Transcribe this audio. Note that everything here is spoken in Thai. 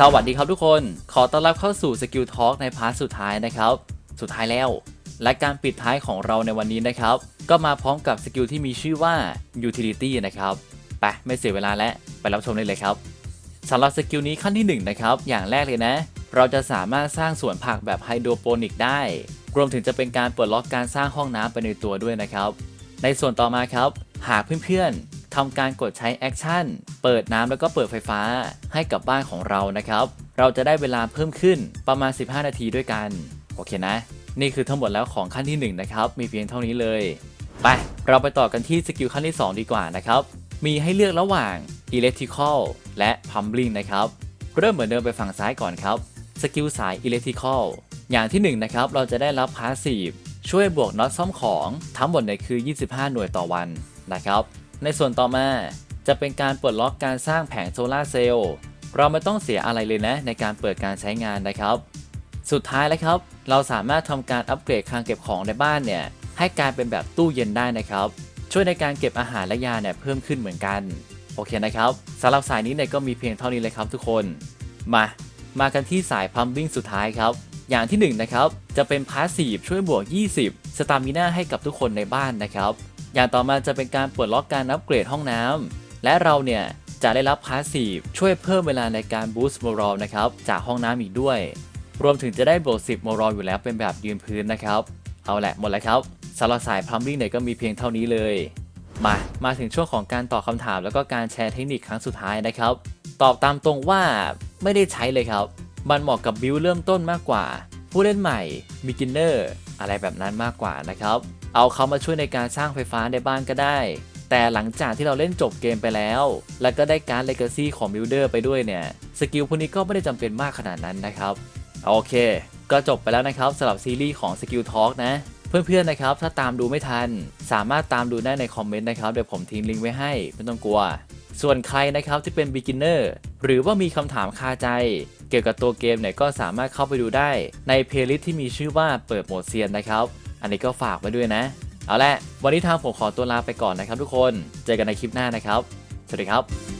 สวัสดีครับทุกคน ขอต้อนรับเข้าสู่สกิลทอล์กในพาร์ทสุดท้ายนะครับ สุดท้ายแล้ว และการปิดท้ายของเราในวันนี้นะครับ ก็มาพร้อมกับสกิลที่มีชื่อว่า utility นะครับ ไปไม่เสียเวลาแล้วไปรับชมได้เลยครับสำหรับสกิลนี้ขั้นที่ 1 นะครับ อย่างแรกเลยนะ เราจะสามารถสร้างสวนผักแบบไฮโดรโปนิกได้ รวมถึงจะเป็นการเปิดล็อกการสร้างห้องน้ำไปในตัวด้วยนะครับ ในส่วนต่อมาครับ หากเพื่อนๆ ทำการกดใช้แอคชั่น เปิดน้ำแล้วก็เปิดไฟฟ้าให้กับบ้านของเรานะครับ เราจะได้เวลาเพิ่มขึ้นประมาณ 15 นาทีด้วยกัน โอเคนะ นี่คือทั้งหมดแล้วของขั้นที่ 1 นะครับ มีเพียงเท่านี้เลย ไป เราไปต่อกันที่สกิลขั้นที่ 2 ดีกว่านะครับ มีให้เลือกระหว่าง electrical และ pumping นะครับ เริ่มเหมือนเดิมไปฝั่งซ้ายก่อนครับ สกิลสาย electrical อย่างที่1นะครับ เราจะได้รับ passive ช่วยบวกน็อตซ่อมของทั้งหมดเนี่ยคือ 25 หน่วยต่อวันนะครับ ในส่วนต่อมาจะเป็นการปลดล็อกการสร้างแผงโซลาร์เซลล์เราไม่ต้องเสียอะไรเลยนะ ในการเปิดการใช้งานนะครับ สุดท้ายแล้วครับ เราสามารถทำการอัปเกรดคลังเก็บของในบ้านเนี่ยให้กลายเป็นแบบตู้เย็นได้นะครับ ช่วยในการเก็บอาหารและยาเนี่ยเพิ่มขึ้นเหมือนกัน โอเคนะครับสำหรับสายนี้เนี่ยก็มีเพียงเท่านี้เลยครับทุกคน มามากันที่สายพัมบิ้งสุดท้ายครับ อย่างที่1นะครับจะเป็นพาสซีฟช่วยบวก 20 สตามิน่าให้กับทุกคนในบ้านนะครับ อย่างต่อมาจะเป็นการปลดล็อกการอัปเกรดห้องน้ำและเราเนี่ยจะได้รับพาสซีฟช่วยเพิ่มเวลาในการบูสต์โมร l นะครับจากห้องน้ำอีกด้วย รวมถึงจะได้บวก10โมร l อยู่แล้วเป็นแบบยืนพื้นนะครับ เอาแหละหมดแล้วครับสำหรับสายพัมบิ้งเนี่ยก็มีเพียงเท่านี้เลย มามาถึงช่วงของการตอบคำถาม แล้วก็การแชร์เทคนิคครั้งสุดท้ายนะครับ ตอบตามตรงว่าไม่ได้ใช้เลยครับ มันเหมาะกับบิวเริ่มต้นมากกว่า ผู้เล่นใหม่ beginner อะไรแบบนั้นมากกว่านะครับ เอาเขามาช่วยในการสร้างไฟฟ้าในบ้านก็ได้ แต่หลังจากที่เราเล่นจบเกมไปแล้ว แล้วก็ได้การ legacy ของ builder ไปด้วยเนี่ยสกิลพวกนี้ก็ไม่ได้จำเป็นมากขนาดนั้นนะครับโอเค ก็จบไปแล้วนะครับสำหรับซีรีส์ของ Skill Talk นะเพื่อนๆ นะครับ ถ้าตามดูไม่ทัน สามารถตามดูได้ในคอมเมนต์นะครับ เดี๋ยวผมทิ้งลิงก์ไว้ให้ ไม่ต้องกลัว ส่วนใครนะครับที่เป็น beginner หรือว่ามีคำถามคาใจ เกี่ยวกับตัวเกมเนี่ยก็สามารถเข้าไปดูได้ในเพลย์ลิสต์ที่มีชื่อว่าเปิดโหมดเซียนนะครับ อันนี้ก็ฝากไว้ด้วยนะ เอาละวันนี้ทางผมขอตัวลาไปก่อนนะครับทุกคน เจอกันในคลิปหน้านะครับ สวัสดีครับ